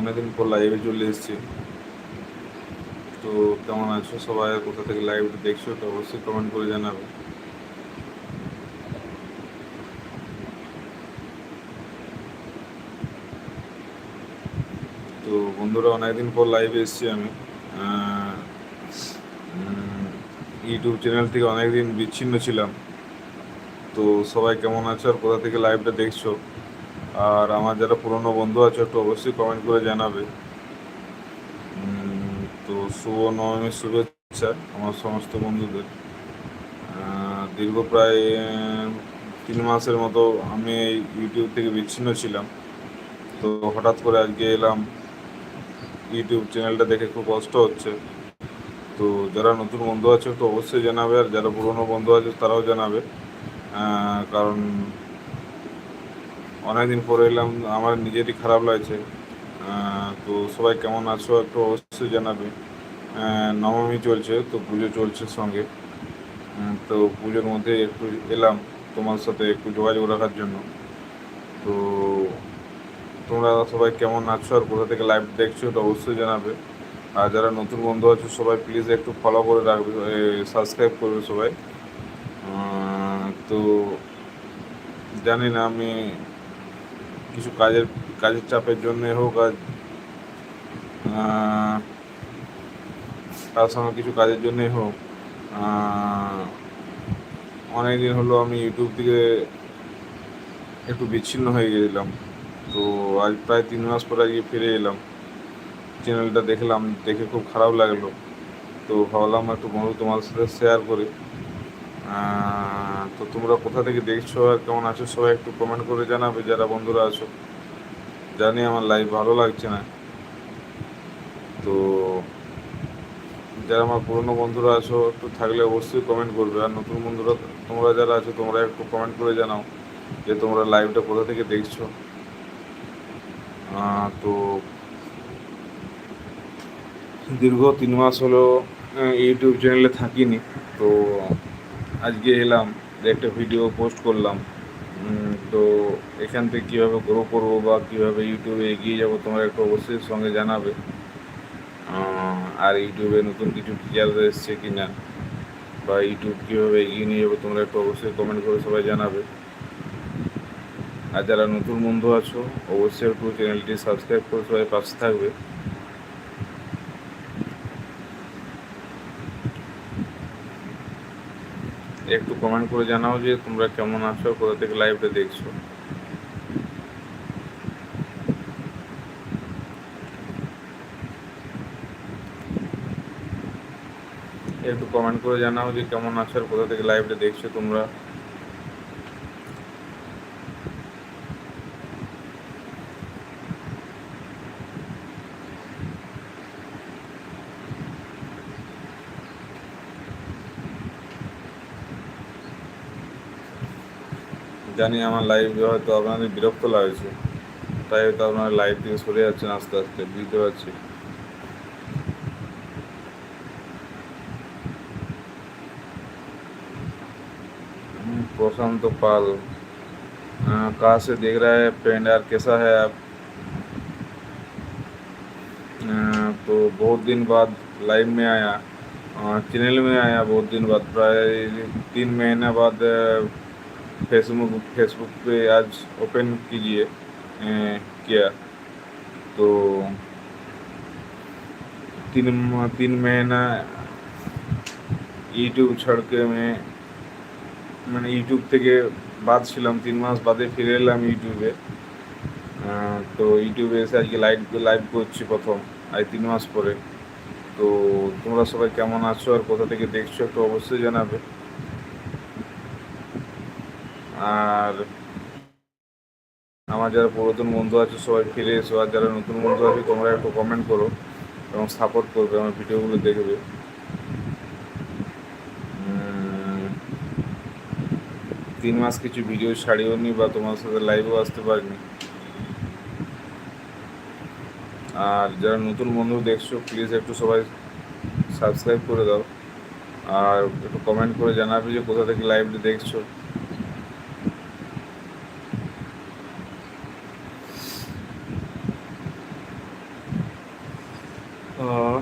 অনেকদিন পর লাইভে চলে এসেছি। তো কেমন আছো সবাই? কোথা থেকে লাইভটা দেখছ তো অবশ্যই কমেন্ট করে জানাবে। তো বন্ধুরা, অনেকদিন পর লাইভে এসেছি আমি। ইউটিউব চ্যানেল থেকে অনেকদিন বিচ্ছিন্ন ছিলাম। তো সবাই কেমন আছো আর কোথা থেকে লাইভটা দেখছ? আর আমার যারা পুরনো বন্ধু আছে, একটু অবশ্যই কমেন্ট করে জানাবে। তো শুভ নবমীর শুভেচ্ছা আমার সমস্ত বন্ধুদের। দীর্ঘ প্রায় তিন মাসের মতো আমি এই ইউটিউব থেকে বিচ্ছিন্ন ছিলাম। তো হঠাৎ করে আজকে এলাম। ইউটিউব চ্যানেলটা দেখে খুব কষ্ট হচ্ছে। তো যারা নতুন বন্ধু আছে, একটু অবশ্যই জানাবে। আর যারা পুরনো বন্ধু আছে, তারাও জানাবে। কারণ অনেকদিন পরে এলাম, আমার নিজেরই খারাপ লাগছে। তো সবাই কেমন আছো একটু অবশ্যই জানাবে। নবমী চলছে, তো পুজো চলছে সঙ্গে। তো পুজোর মধ্যে একটু এলাম তোমার সাথে একটু যোগাযোগ রাখার জন্য। তো তোমরা সবাই কেমন আছো আর কোথা থেকে লাইভ দেখছ এটা অবশ্যই জানাবে। আর যারা নতুন বন্ধু আছো, সবাই প্লিজ একটু ফলো করে রাখবে সাবস্ক্রাইব করবে সবাই। তো জানি না আমি কিছু কাজের কাজের চাপের জন্য হোক আর সঙ্গে কিছু কাজের জন্যই হোক অনেক দিন হলো আমি ইউটিউব থেকে একটু বিচ্ছিন্ন হয়ে গেছিলাম। তো আজ প্রায় তিন মাস পরে আজকে ফিরে এলাম। চ্যানেলটা দেখলাম, দেখে খুব খারাপ লাগল। তো ভাবলাম একটু বন্ধু তোমার সাথে শেয়ার করি। তো তোমরা কোথা থেকে দেখছ আর কেমন আছো, সবাই একটু কমেন্ট করে জানাবে, যারা বন্ধুরা আছো। জানি আমার লাইভ ভালো লাগছে না। তো যারা আমার পুরনো বন্ধুরা আছো একটু থাকলে অবশ্যই কমেন্ট করবে। আর নতুন বন্ধুরা, তোমরা যারা আছো, তোমরা একটু কমেন্ট করে জানাও যে তোমরা লাইভটা কোথা থেকে দেখছ। তো দীর্ঘ তিন মাস হলো ইউটিউব চ্যানেলে থাকিনি। তো আজকে এলাম। একটা ভিডিও পোস্ট করলাম। তো এখান থেকে কীভাবে গ্রো করব বা কীভাবে ইউটিউবে এগিয়ে যাব তোমরা একটু অবশ্যই সঙ্গে জানাবে। আর ইউটিউবে নতুন কিছু ফিচার এসছে কি না বা ইউটিউব কীভাবে এগিয়ে নিয়ে যাব তোমরা একটু অবশ্যই কমেন্ট করে সবাই জানাবে। আর যারা নতুন বন্ধু আছো, অবশ্যই একটু চ্যানেলটি সাবস্ক্রাইব করে সবাই পাশে থাকবে। একটু কমেন্ট করে জানাও যে তোমরা কেমন আছো, কোথা থেকে লাইভটা দেখছ। একটু কমেন্ট করে জানাও যে কেমন আছো কোথা থেকে লাইভটা দেখছ তোমরা। জানি আমার লাইভ হয়তো আপনাদের বিরক্ত লাগছে তাই হয়তো আপনারা লাইভ থেকে সরে যাচ্ছেন আস্তে আস্তে বুঝতে পারছি हम्म, प्रशांत पाल अ, कहाँ से देख रहा है फ्रेंड यार कैसा है आप अ, तो बहुत दिन बाद लाइव में आया चैनल में आया बहुत दिन बाद प्राय तीन महीने बाद फेसबुक फेसबुक पे आज ओपन कीजिए अ, किया तो तीन तीन महीना यूट्यूब छोड़ के मैं মানে ইউটিউব থেকে বাদ ছিলাম তিন মাস বাদে ফিরে এলাম ইউটিউবে আহ, তো ইউটিউবে এসে আজকে লাইভ লাইভ করছি প্রথম আজ তিন মাস পরে তো তোমরা সবাই কেমন আছো আর কোথা থেকে দেখছো একটু অবশ্যই জানাবে আর আমার যারা পুরাতন বন্ধু আছে, সবাই ফিরে এসো। আর যারা নতুন বন্ধু আছে, তোমরা একটু কমেন্ট করো এবং সাপোর্ট করবে, আমার ভিডিওগুলো দেখবে। তিন মাস কিছু ভিডিও ছাড়িও নি বা তোমার সাথে লাইভও আসতে পারিনি। আর যারা নতুন বন্ধু দেখছ প্লিজ একটু সবাই সাবস্ক্রাইব করে দাও। আর একটু কমেন্ট করে জানাবে যে কোথা থেকে লাইভটি দেখছ আহ,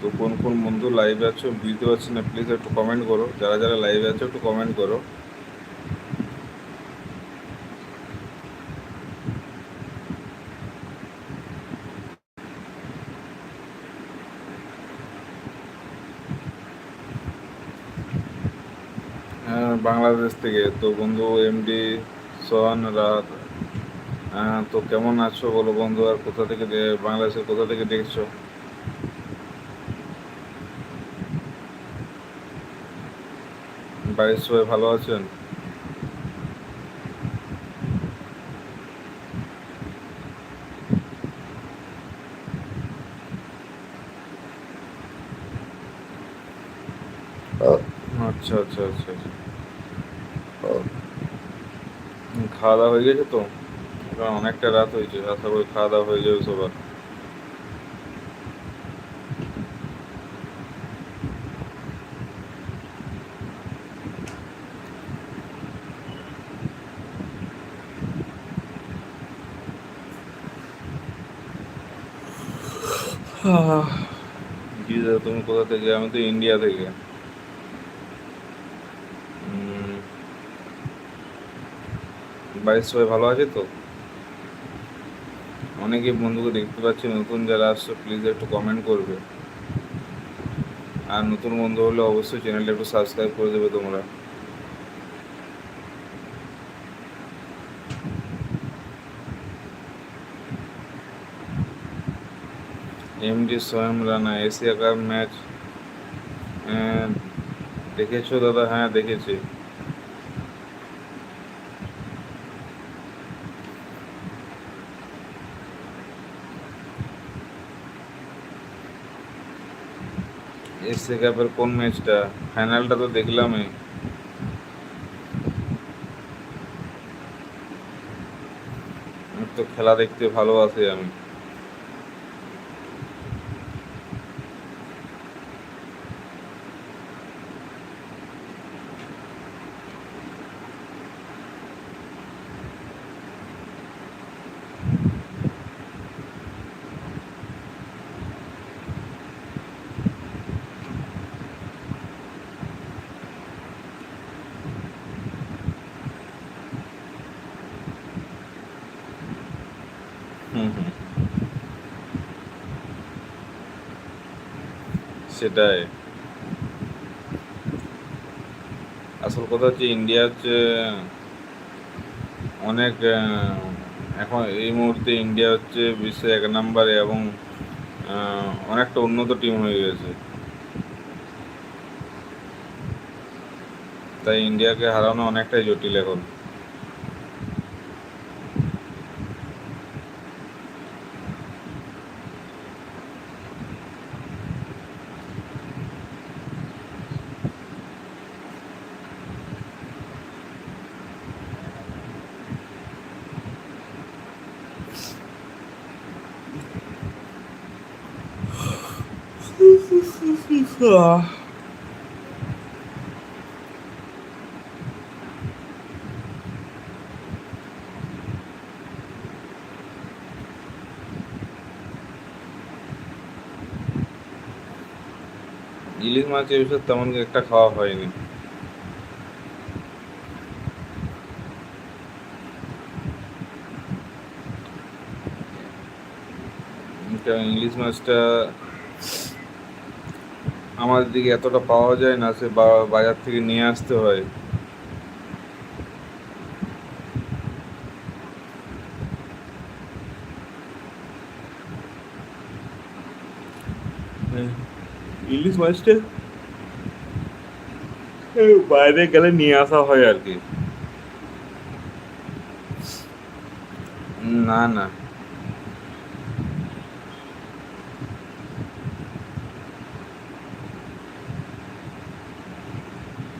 তো কোন কোন বন্ধু লাইভে আছো বুঝতে পারছি না প্লিজ একটু কমেন্ট করো। যারা যারা লাইভে আছো একটু কমেন্ট করো। হ্যাঁ, বাংলাদেশ থেকে। তো বন্ধু এমডি সোহান রাত হ্যাঁ, তো কেমন আছো বলো বন্ধু? আর কোথা থেকে বাংলাদেশের কোথা থেকে দেখছ? বাড়ির সবাই ভালো আছেন? আচ্ছা আচ্ছা আচ্ছা আচ্ছা। খাওয়া দাওয়া হয়ে গেছে তো? কারণ অনেকটা রাত হয়েছে আশা করি খাওয়া দাওয়া হয়ে যাবে সবার। তুমি কোথা থেকে আমি তো ইন্ডিয়া থেকে বাড়ির সবাই ভালো আছে তো? অনেকে বন্ধুকে দেখতে পাচ্ছি, নতুন যারা আসছো প্লিজ একটু কমেন্ট করবে। আর নতুন বন্ধু হলে অবশ্যই চ্যানেলটা একটু সাবস্ক্রাইব করে দেবে তোমরা। MD Sohem Rana Asia cup match দেখেছ দাদা? হ্যাঁ দেখেছি। এশিয়া কাপের কোন ম্যাচটা ফাইনালটা তো দেখলামই। তো খেলা দেখতে ভালোবাসি আমি। সেটাই। আসল কথা হচ্ছে ইন্ডিয়া হচ্ছে, অনেক এখন এই মুহূর্তে ইন্ডিয়া হচ্ছে বিশ্বের এক নম্বরে এবং অনেকটা উন্নত টিম হয়ে গেছে। তাই ইন্ডিয়াকে হারানো অনেকটাই জটিল এখন। ইলিশ মাছ বছর তেমন একটা খাওয়া হয়নি। ইলিশ মাছটা আমাদের দিকে এতটা পাওয়া যায় না সে বাজার থেকে নিয়ে আসতে হয়। হ্যাঁ, ইলিশ মাছটা বাইরে গেলে নিয়ে আসা হয় আর কি। না না।